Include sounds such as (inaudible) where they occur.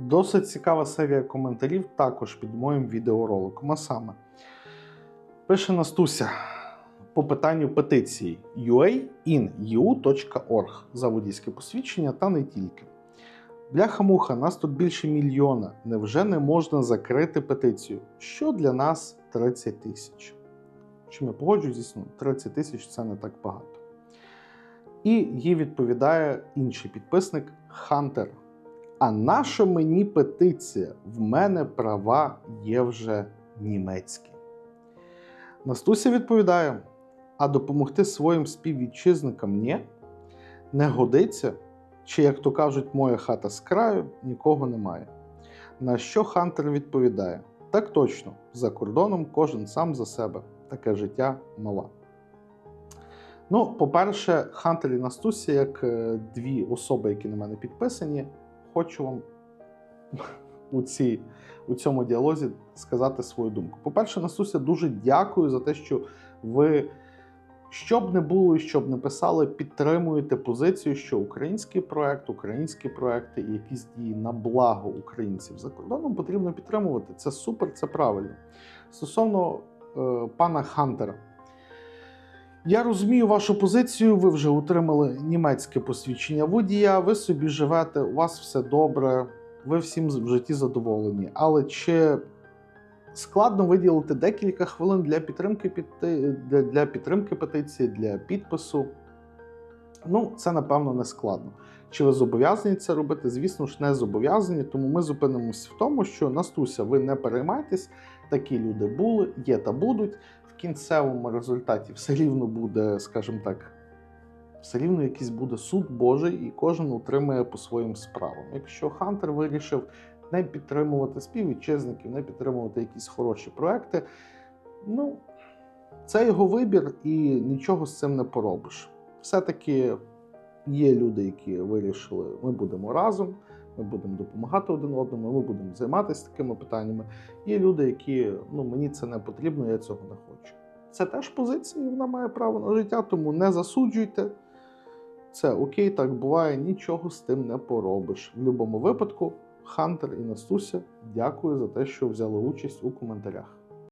Досить цікава серія коментарів також під моїм відеороликом. А саме пише Настуся по питанню петиції ua.in.eu.org за водійське посвідчення та не тільки. Бляха-муха, нас тут більше мільйона. Невже не можна закрити петицію? Що для нас 30 тисяч? Чим я погоджуюсь, звісно, 30 тисяч це не так багато. І їй відповідає інший підписник Хантер. А наша мені петиція? В мене права є вже німецькі. Настуся відповідає: а допомогти своїм співвітчизникам ні, не годиться. Чи, як то кажуть, моя хата з краю нікого немає. На що Хантер відповідає: так точно, за кордоном кожен сам за себе, таке життя мала. Ну, по-перше, Хантер і Настуся, як е, дві особи, які на мене підписані, хочу вам (laughs) у, цій, у цьому діалозі сказати свою думку. По-перше, Настуся, дуже дякую за те, що ви, що б не було і що б не писали, підтримуєте позицію, що український проект, українські проекти і якісь дії на благо українців за кордоном потрібно підтримувати. Це супер, це правильно. Стосовно е, пана Хантера. Я розумію вашу позицію. Ви вже отримали німецьке посвідчення водія. Ви собі живете, у вас все добре, ви всім в житті задоволені. Але чи складно виділити декілька хвилин для підтримки для підтримки петиції, для підпису? Ну, це напевно не складно. Чи ви зобов'язані це робити? Звісно ж, не зобов'язані, тому ми зупинимось в тому, що Настуся, ви не переймайтесь, такі люди були, є та будуть. Кінцевому результаті все рівно буде, скажімо так, все рівно якийсь буде суд Божий, і кожен отримає по своїм справам. Якщо Хантер вирішив не підтримувати співвітчизників, не підтримувати якісь хороші проекти, ну, це його вибір, і нічого з цим не поробиш. Все-таки є люди, які вирішили, ми будемо разом, ми будемо допомагати один одному, ми будемо займатися такими питаннями. Є люди, які ну мені це не потрібно, я цього не хочу. Це теж позиція, вона має право на життя, тому не засуджуйте. Це окей, так буває, нічого з тим не поробиш. В будь-якому випадку, Хантер і Настуся, дякую за те, що взяли участь у коментарях.